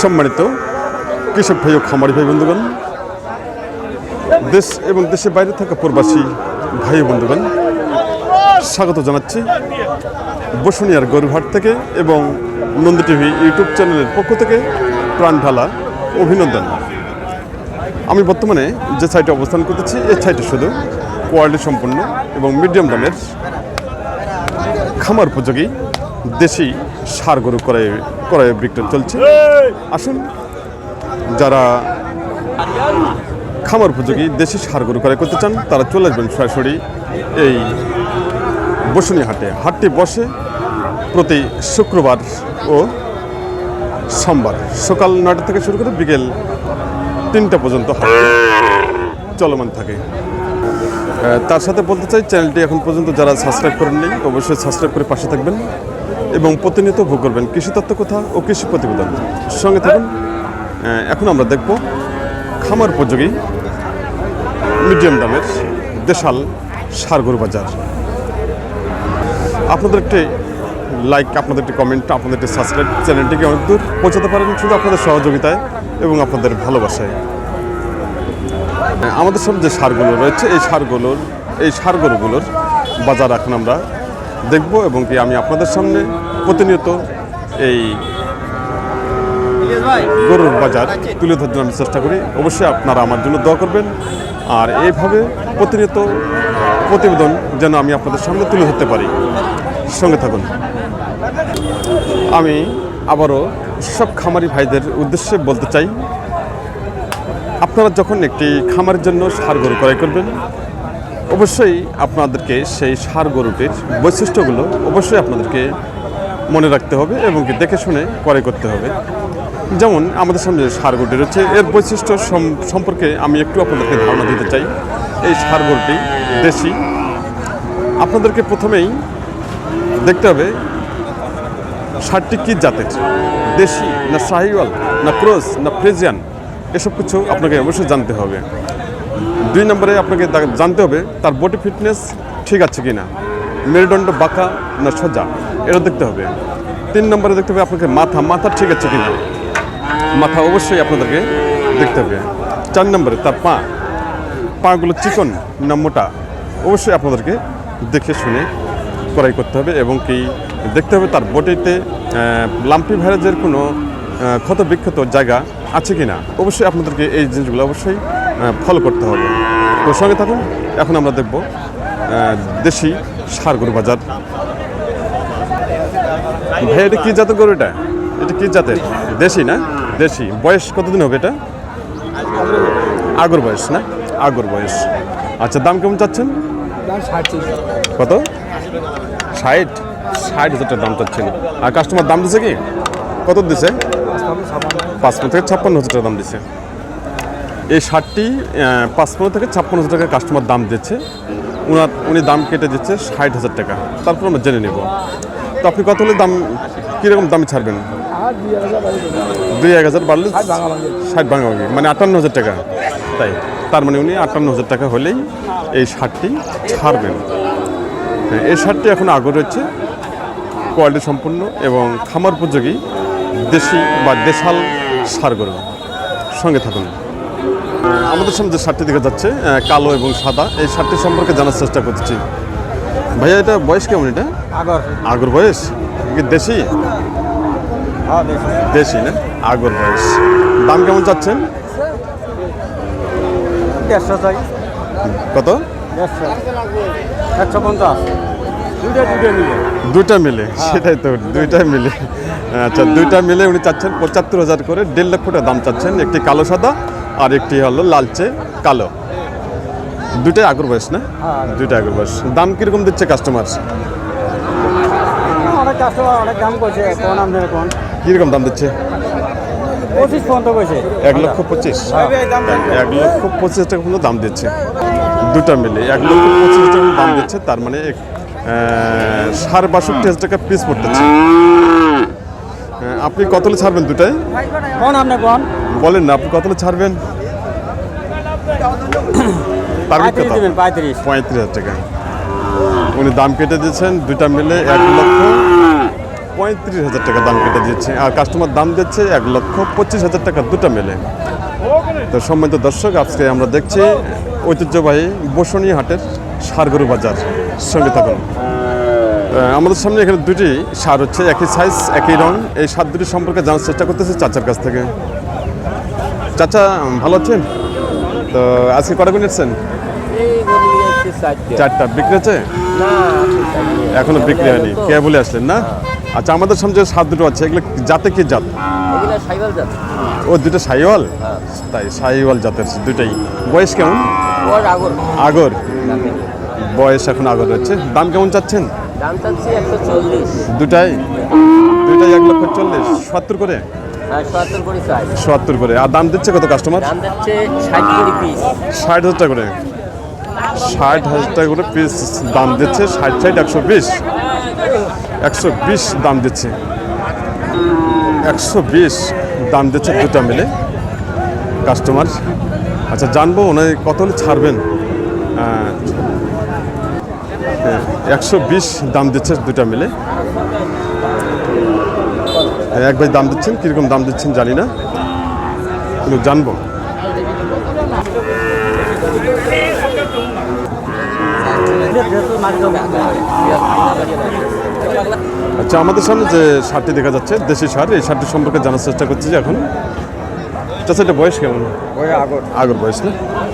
সম্মানিত কৃষক ভাই ও খামারি ভাই বন্ধুগণ, দেশ এবং দেশের বাইরে থাকা প্রবাসী ভাই বন্ধুগণ, স্বাগত জানাচ্ছি বসুনিয়ার গরুহাট থেকে এবং নন্দী টিভি ইউটিউব চ্যানেলের পক্ষ থেকে প্রাণ ঢালা অভিনন্দন। আমি বর্তমানে যে সাইটে অবস্থান করতেছি, এই সাইটে শুধু কোয়ালিটি সম্পন্ন এবং মিডিয়াম দামের খামার উপযোগী দেশি সার গরু ক্রয় ক্রয় বিক্রয় চলছে। আসুন, যারা খামার উপযোগী দেশি সার গরু ক্রয় করতে চান, তারা চলে আসবেন সরাসরি এই বসুনি হাটে হাটটি বসে প্রতি শুক্রবার ও সোমবার সকাল নটা থেকে শুরু করে বিকেল তিনটা পর্যন্ত চলমান থাকে। তার সাথে বলতে চাই, চ্যানেলটি এখন পর্যন্ত যারা সাবস্ক্রাইব করেননি, অবশ্যই সাবস্ক্রাইব করে পাশে থাকবেন। এবং প্রতিনিয়ত ভোগ করবেন। কৃষি তত্ত্ব কথা ও কৃষি প্রতিবেদন। সঙ্গে থাকুন। এখন আমরা দেখব খামার উপযোগী মিডিয়াম দামের দেশাল সারগরু বাজার। আপনাদের একটি লাইক আপনাদের একটি কমেন্ট আপনাদের একটি সাবস্ক্রাইব চ্যানেলটিকে অনেক দূর পৌঁছাতে পারেন শুধু আপনাদের সহযোগিতায় এবং আপনাদের ভালোবাসায়। আমাদের সব যে সারগুলো রয়েছে, এই সারগুলোর এই সার গরুগুলোর বাজার এখন আমরা দেখব এবং কি আমি আপনাদের সামনে প্রতিনিয়ত এই গরুর বাজার তুলে ধরতে আমি চেষ্টা করি। অবশ্যই আপনারা আমার জন্য দোয়া করবেন। আর এইভাবে প্রতিনিয়ত প্রতিবেদন যেন আমি আপনাদের সামনে তুলে ধরতে পারি। সঙ্গে থাকুন। আমি আবারও সব খামারি ভাইদের উদ্দেশ্যে বলতে চাই, আপনারা যখন একটি খামারের জন্য সার গরু ক্রয় করবেন অবশ্যই আপনাদেরকে সেই সার গরুটির বৈশিষ্ট্যগুলো অবশ্যই আপনাদেরকে মনে রাখতে হবে এবং দেখে শুনে ক্রয় করতে হবে। যেমন আমাদের সামনে সার গরুটি রয়েছে, এর বৈশিষ্ট্য সম- সম্পর্কে আমি একটু আপনাদেরকে ধারণা দিতে চাই। এই সার গরুটি দেশি। আপনাদেরকে প্রথমেই দেখতে হবে সারটি কী জাতের? দেশি না শাহিওয়াল, না ক্রস, না ফ্রেজিয়ান? এসব কিছু আপনাকে অবশ্যই জানতে হবে। দুই নম্বরে আপনাকে জানতে হবে, তার বডি ফিটনেস ঠিক আছে কি না মেরুদণ্ড বাঁকা না সোজা, এটা দেখতে হবে। তিন নম্বরে দেখতে হবে আপনাকে মাথা মাথা ঠিক আছে কি না মাথা অবশ্যই আপনাদেরকে দেখতে হবে। চার নম্বরে তার পা, পাগুলো চিকন না মোটা, অবশ্যই আপনাদেরকে দেখে শুনে ক্রয় করতে হবে এবং কি দেখতে হবে তার বডিতে লাম্পি ভাইরাসের কোনো ক্ষত বিক্ষত জায়গা আছে কি না অবশ্যই আপনাদেরকে এই জিনিসগুলো অবশ্যই ফলো করতে হবে। তো সঙ্গে থাকুন, এখন আমরা দেখব দেশি সার গরু বাজার। ভাই, এটা কী জাতের গরু এটা? এটা কী জাতের? দেশি না? দেশি। বয়স কতদিন হবে এটা? আগর বয়স না? আগর বয়স। আচ্ছা দাম কেমন চাচ্ছেন? কত? ষাট। ষাট হাজার দাম চাচ্ছেন। আর কাস্টমার দাম দিছে কি? কত দিছে? পাঁচপন্ন থেকে ছাপ্পান্ন হাজার দাম দিছে। এই শার্টটি পাঁচপন্ন থেকে ছাপ্পান্ন হাজার টাকা কাস্টমার দাম দিচ্ছে। উনার উনি দাম কেটে দিচ্ছে ষাট হাজার টাকা। তারপর আমরা জেনে নেব। তো আপনি কত হলে দাম কীরকম দামে ছাড়বেন? দুই এক হাজার বাড়লে ষাট ভাঙি মানে আটান্ন হাজার টাকা। তাই তার মানে উনি আটান্ন হাজার টাকা হলেই এই শার্টটি ছাড়বেন। হ্যাঁ, এই শার্টটি এখন আগর রয়েছে কোয়ালিটি সম্পন্ন এবং খামার উপযোগী দেশি বা দেশাল সার সঙ্গে থাকুন। আমাদের সামনে যে শার্টটি দেখা যাচ্ছে কালো এবং সাদা এই শার্টটি সম্পর্কে জানার চেষ্টা করছি। ভাইয়া এটা বয়স কেমন এটা? আগর। আগর বয়স? কি দেশি? হ্যাঁ দেশি। না? আগর বয়স। দাম কেমন চাচ্ছেন? দেড়শো চাই। কত? একশো পঞ্চাশ। মিলে। দুইটা মিলে? সেটাই তো দুইটা মিলে। আচ্ছা দুইটা মিলে উনি চাচ্ছেন পঁচাত্তর হাজার করে দেড় লক্ষ টাকা দাম চাচ্ছেন। একটি কালো সাদা আর একটি হলো লালচে কালো। দুইটাই আগর বয়স না? হ্যাঁ। দুইটা আগর বয়স। দাম কীরকম দিচ্ছে কাস্টমার অনেক কাস্টমার অনেক দাম করছে কোন আপনার কোন। কীরকম দাম দিচ্ছে? পঁচিশ পর্যন্ত এক লক্ষ পঁচিশ। এক লক্ষ পঁচিশ টাকা পর্যন্ত দাম দিচ্ছে। দুটা মিলে। এক লক্ষ পঁচিশ টাকা দাম দিচ্ছে তার মানে সাড়ে বাষট্টি হাজার টাকা পিস পড়তেছে। আপনি কতলে ছাড়বেন দুটাই কোন আপনি কোন? বলেন না আপনি কতলে ছাড়বেন? টার্গেট কত পঁয়ত্রিশ। পঁয়ত্রিশ হাজার টাকা। উনি দাম কেটে দিয়েছেন দুইটা মিলে এক লক্ষ পঁয়ত্রিশ হাজার টাকা দাম কেটে দিচ্ছে আর কাস্টমার দাম দিচ্ছে এক লক্ষ পঁচিশ হাজার টাকা দুটো মেলে। তো সম্মানিত দর্শক আজকে আমরা দেখছি ঐতিহ্যবাহী বসনী হাটের সারগরু বাজার। সঙ্গে থাকুন। আমাদের সামনে এখানে দুটি সার হচ্ছে একই সাইজ একই রং। এই সার দুটি সম্পর্কে জানার চেষ্টা করতেছি চাচার কাছ থেকে। চাচা ভালো আছেন? তো আজকে কটা করে নিচ্ছেন? চারটে। বিক্রি হচ্ছে? এখনও বিক্রি হয়নি। কে বলে আসলেন না? আচ্ছা আমাদের সামনে যে সার দুটো আছে এগুলো জাতে কি জাত? ও দুটো সাইওয়াল? তাই সাইওয়াল জাতের দুটাই। বয়স কেমন? আগর। আগর। বয়স এখন আগর রয়েছে। দাম কেমন চাচ্ছেন? দাম চাচ্ছি একশো চল্লিশ। দুটাই দুটাই এক লক্ষ চল্লিশ। সত্তর করে? আর সত্তর করে আর দাম দিচ্ছে কত কাস্টমার দাম ষাট করে পিস ষাট হাজার টাকা করে। ষাট হাজার টাকা করে পিস দাম দিচ্ছে ষাট ষাট একশো বিশ। একশো বিশ দাম দিচ্ছে। একশো বিশ দাম দিচ্ছে দুটা মিলে কাস্টমার আচ্ছা জানব ওনার কত হলে ছাড়বেন? একশো বিশ দাম দিচ্ছে দুটা মিলে। হ্যাঁ, এক ভাই দাম দিচ্ছেন কীরকম দাম দিচ্ছেন জানি না। কিন্তু জানব। আচ্ছা আমাদের সামনে যে শার্টটি দেখা যাচ্ছে দেশি সার এই শার্টটি সম্পর্কে জানার চেষ্টা করছি যে এখন। আচ্ছা এটা বয়স কেমন? আগর। আগর বয়স না?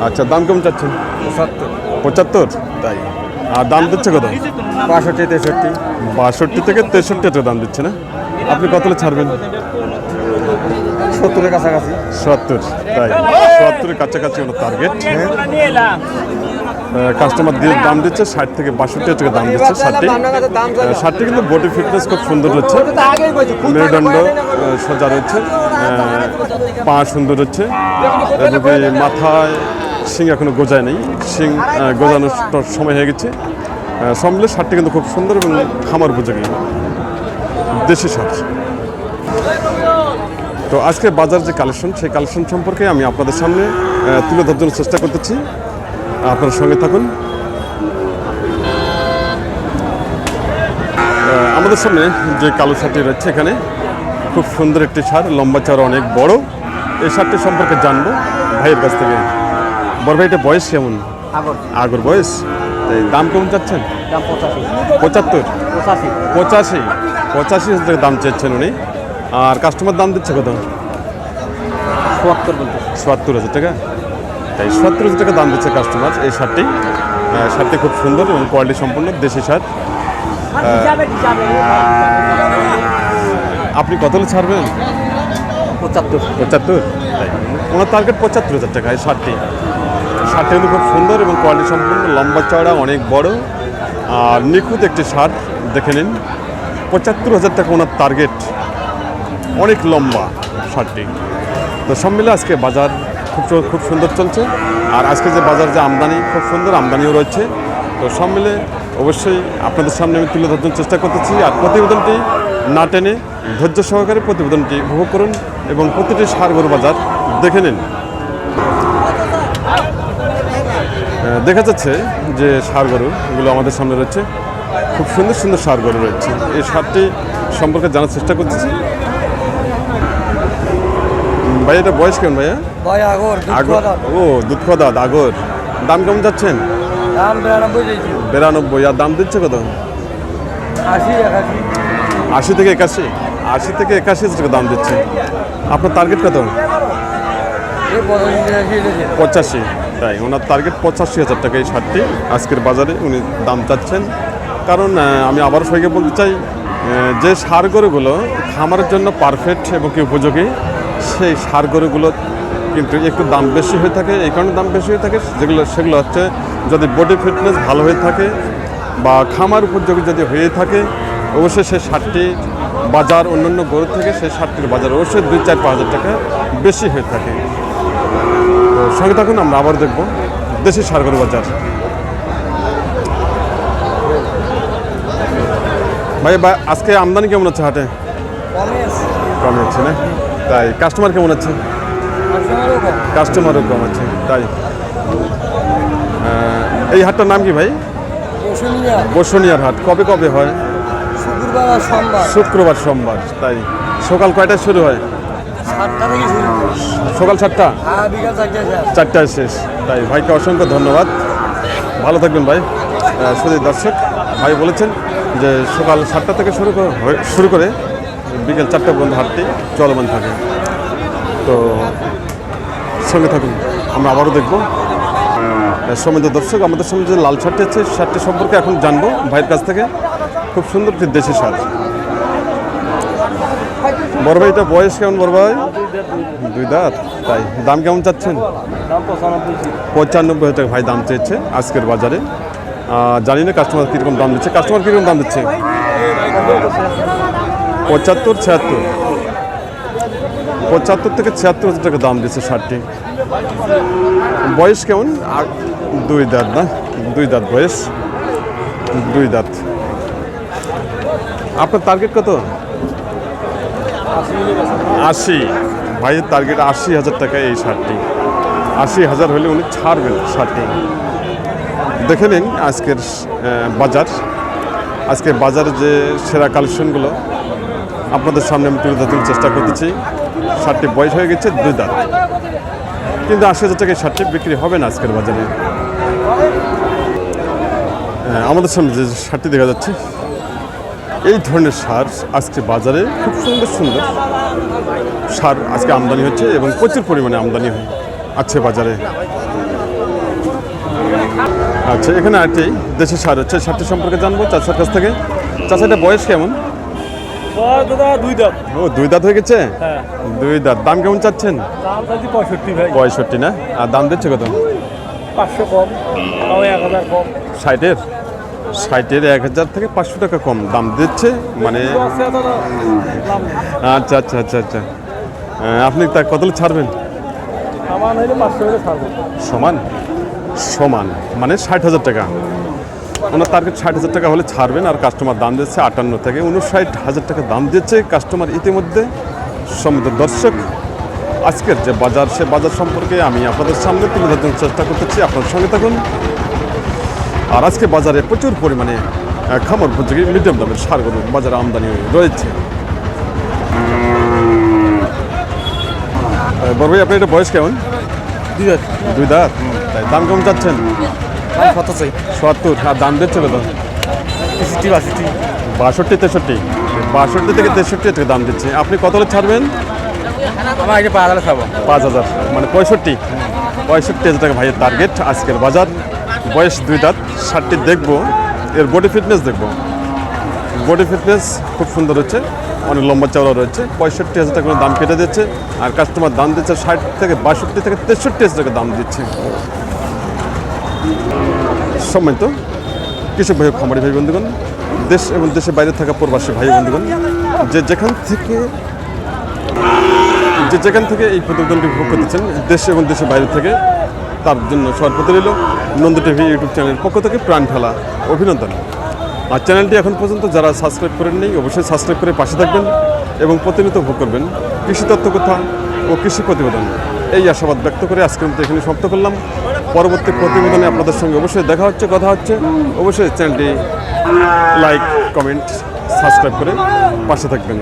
আচ্ছা দাম কেমন চাচ্ছেন? সত্তর পঁচাত্তর? তাই। আর দাম দিচ্ছে কত? বাষট্টি তেষট্টি। বাষট্টি থেকে তেষট্টি টাকা দাম দিচ্ছে না? আপনি কত ছাড়বেন? সত্তরের কাছাকাছি। সত্তর তাই। সত্তরের কাছাকাছি হলো টার্গেট কাস্টমার দিয়ে দাম দিচ্ছে ষাট থেকে বাষট্টি টাকা দাম দিচ্ছে ষাটটি ষাটটি কিন্তু বডি ফিটনেস খুব সুন্দর হচ্ছে। মেরুদণ্ড সোজা রয়েছে। পা সুন্দর হচ্ছে। মাথায় শিং এখনও গোজায় নেই। শিং গোজানোর সময় হয়ে গেছে। আহ, সব মিলে শার্টটি কিন্তু খুব সুন্দর এবং খামার উপযোগী। দেশি শার্ট তো আজকে বাজার যে কালেকশন সেই কালেকশন সম্পর্কে আমি আপনাদের সামনে তুলে ধরার জন্য চেষ্টা করতেছি। আপনার সঙ্গে থাকুন। আমাদের সামনে যে কালো শার্টটি রয়েছে এখানে খুব সুন্দর একটি সার লম্বা চড়া অনেক বড়। এই শার্টটি সম্পর্কে জানব ভাইয়ের কাছ থেকে। বড় ভাইটা বয়স কেমন? আগর। আগর বয়স? এই দাম কেমন চাচ্ছেন? দাম পঁচাশি। পঁচাত্তর? পঁচাশি। পঁচাশি। পঁচাশি দাম চাচ্ছেন উনি। আর কাস্টমার দাম দিচ্ছে কত? বলতে। সত্তর হাজার টাকা? তাই সত্তর হাজার টাকা দাম দিচ্ছে কাস্টমার এই শার্টটি। শার্টটি খুব সুন্দর এবং কোয়ালিটি সম্পন্ন দেশি শার্ট। আপনি কত ছাড়বেন? পঁচাত্তর। পঁচাত্তর? তাই ওনার টার্গেট পঁচাত্তর হাজার টাকা এই শার্টটি। শার্টটি কিন্তু খুব সুন্দর এবং কোয়ালিটি সম্পূর্ণ লম্বা চড়া অনেক বড়। আর নিখুঁত একটি শার্ট, দেখে নিন। পঁচাত্তর হাজার টাকা ওনার টার্গেট অনেক লম্বা শার্টটি। তো সব মিলে আজকে বাজার খুব খুব সুন্দর চলছে। আর আজকে যে বাজার যে আমদানি, খুব সুন্দর আমদানিও রয়েছে। তো সব মিলে অবশ্যই আপনাদের সামনে আমি তুলে ধরার চেষ্টা করতেছি। আর প্রতিবেদনটি না টেনে ধৈর্য সহকারে প্রতিবেদনটি উপভোগ করুন এবং প্রতিটি সার গরু বাজার দেখে নিন। দেখা যাচ্ছে যে সার গরুগুলো আমাদের সামনে রয়েছে। খুব সুন্দর সুন্দর সার গরু রয়েছে। এই সারটি সম্পর্কে জানার চেষ্টা করতেছি। উম, ভাই এটা বয়স কেমন ভাইয়া? ভাই আগর আগর। ও দুধ খাওয়া দাঁত আগর। দাম কেমন যাচ্ছেন? বিরানব্বই আর দাম দিচ্ছে কত? আশি থেকে একাশি? আশি থেকে একাশি টাকা দাম দিচ্ছে। আপনার টার্গেট কত? পঁচাশি। তাই, ওনার টার্গেট পঁচাশি হাজার টাকা এই শার্টটি আজকের বাজারে উনি দাম চাচ্ছেন। কারণ আমি আবার সবাইকে বলতে চাই যে সার গরুগুলো খামারের জন্য পারফেক্ট এবং কি উপযোগী, সেই সার গরুগুলো কিন্তু একটু দাম বেশি হয়ে থাকে। এই কারণে দাম বেশি হয়ে থাকে, যেগুলো, সেগুলো হচ্ছে যদি বডি ফিটনেস ভালো হয়ে থাকে বা খামার উপযোগী যদি হয়ে থাকে, অবশ্যই সেই সারটি বাজার অন্যান্য গরু থেকে সেই সারটির বাজার অবশ্যই দুই চার পাঁচ হাজার টাকা বেশি হয়ে থাকে। সঙ্গে থাকুন আমরা আবার দেখব। দেশের সারগর বাজার। ভাই আজকে আমদানি কেমন হচ্ছে হাটে? কমে হচ্ছে না? তাই কাস্টমার কেমন আছে? কাস্টমারও কম। আছে তাই। এই হাটটার নাম কি ভাই? বসুনিয়া। বসুনিয়ার হাট। কবে কবে হয়? শুক্রবার শুক্রবার সোমবার। শুক্রবার সোমবার তাই। সকাল কয়টায় শুরু হয়? সাতটা থেকে শুরু সকাল সাতটা? হ্যাঁ চারটায় শেষ। তাই ভাইকে অসংখ্য ধন্যবাদ। ভালো থাকবেন ভাই। শুধু দর্শক ভাই বলেছেন যে সকাল সাতটা থেকে শুরু করে হয়ে- শুরু করে বিকেল চারটা পর্যন্ত হাটটি চলমান থাকে। তো সঙ্গে থাকুন আমরা আবারও দেখব। সমিত দর্শক আমাদের সামনে যে লাল শার্টটি আছে শার্টটি সম্পর্কে এখন জানব ভাইয়ের কাছ থেকে। খুব সুন্দর একটি দেশি শার্ট। বড় ভাই এটা বয়স কেমন বড় ভাই? দুই। দাঁত তাই। দাম কেমন চাচ্ছেন? পঁচানব্বই টাকা ভাই দাম চেয়েছে আজকের বাজারে। জানি না কাস্টমার কীরকম দাম দিচ্ছে। কাস্টমার কীরকম দাম দিচ্ছে? পঁচাত্তর ছিয়াত্তর। পঁচাত্তর থেকে ছিয়াত্তর হাজার টাকা দাম দিচ্ছে শার্টটি বয়স কেমন? দুই দাঁত না? দুই দাঁত বয়স। দুই দাঁত। আপনার টার্গেট কত? আশি। ভাইয়ের টার্গেট আশি হাজার টাকা এই শার্টটি। আশি হাজার হলে উনি ছাড়বেন শার্টটি। দেখে নিন আজকের বাজার। আজকে বাজারে যে সেরা কালেকশনগুলো, আপনাদের সামনে আমি তুলে ধরতে চেষ্টা করতেছি। শার্টটি বয়স হয়ে গেছে, দুই দাঁত। কিন্তু আশি হাজার টাকায় শার্টটি বিক্রি হবে না আজকের বাজারে। আমাদের সামনে যে শার্টটি দেখা যাচ্ছে এই ধরনের সার আজকে বাজারে খুব সুন্দর সুন্দর সার আজকে আমদানি হচ্ছে এবং প্রচুর পরিমাণে আমদানি হয় আছে বাজারে। আচ্ছা এখানে আরেকটি দেশের সার হচ্ছে সারটি সম্পর্কে জানব চাচার কাছ থেকে। চাচাটা বয়স কেমন? দাদা দুই দাম ও দুই দাঁত হয়ে গেছে? হ্যাঁ। দুই দাঁত। দাম কেমন চাচ্ছেন? দাম পঁয়ষট্টি ভাই। পঁয়ষট্টি না? আর দাম দিচ্ছে কত? পাঁচশো কম এক হাজার কম। ষাটের? ষাটের এক হাজার থেকে পাঁচশো টাকা কম দাম দিচ্ছে মানে আচ্ছা আচ্ছা আচ্ছা আচ্ছা। আপনি তা কত ছাড়বেন? সমান সমান? মানে ষাট হাজার টাকা। ওনার টার্গেট ষাট হাজার টাকা হলে ছাড়বেন আর কাস্টমার দাম দিচ্ছে আটান্ন থেকে উনষাট হাজার টাকা দাম দিচ্ছে। কাস্টমার ইতিমধ্যে সমৃদ্ধ দর্শক আজকের যে বাজার সে বাজার সম্পর্কে আমি আপনাদের সামনে তুলে ধরতে চেষ্টা করতেছি। আপনার সঙ্গে থাকুন। আর আজকে বাজারে প্রচুর পরিমাণে খামার উপযোগী মিডিয়াম দামের সারগুলো বাজারে আমদানি রয়েছে। বড় ভাই আপনার এটা বয়স কেমন? দুই দাঁত। তাই দাম কেমন চাচ্ছেন? সত্তর। আর দাম দিচ্ছে তেষট্টি বাষট্টি। বাষট্টি তেষট্টি। বাষট্টি থেকে তেষট্টি থেকে দাম দিচ্ছে। আপনি কত ছাড়বেন? আমার এটা পাঁচ হাজার খাব পাঁচ হাজার মানে পঁয়ষট্টি। পঁয়ষট্টি হাজার টাকা ভাইয়ের টার্গেট আজকের বাজার। বয়স দুই দাঁত। শার্টটি দেখব, এর বডি ফিটনেস দেখব। বডি ফিটনেস খুব সুন্দর হচ্ছে, অনেক লম্বা চওড়া রয়েছে, পঁয়ষট্টি হাজার টাকা দাম কেটে দিচ্ছে, আর কাস্টমার দাম দিচ্ছে ষাট থেকে বাষট্টি থেকে তেষট্টি হাজার টাকা দাম দিচ্ছে। সম্মানিত কৃষক ভাই খামারি ভাই বন্ধুগণ, দেশ এবং দেশের বাইরে থাকা প্রবাসী ভাই বন্ধুগণ, যে যেখান থেকে যে যেখান থেকে এই প্রতিবেদনটি ভোগ করতেছেন, দেশ এবং দেশের বাইরে থেকে তার জন্য সর্বপ্রতি রইল নন্দ টিভি ইউটিউব চ্যানেলের পক্ষ থেকে প্রাণ ঢালা অভিনন্দন। আর চ্যানেলটি এখন পর্যন্ত যারা সাবস্ক্রাইব করেন নেই, অবশ্যই সাবস্ক্রাইব করে পাশে থাকবেন এবং প্রতিনিয়ত ভোগ করবেন কৃষি তত্ত্ব কথা ও কৃষি প্রতিবেদন। এই আশাবাদ ব্যক্ত করে আজকের মতো এখানে সমাপ্ত করলাম। পরবর্তী প্রতিবেদনে আপনাদের সঙ্গে অবশ্যই দেখা হচ্ছে, কথা হচ্ছে। অবশ্যই চ্যানেলটি লাইক, কমেন্ট, সাবস্ক্রাইব করে পাশে থাকবেন।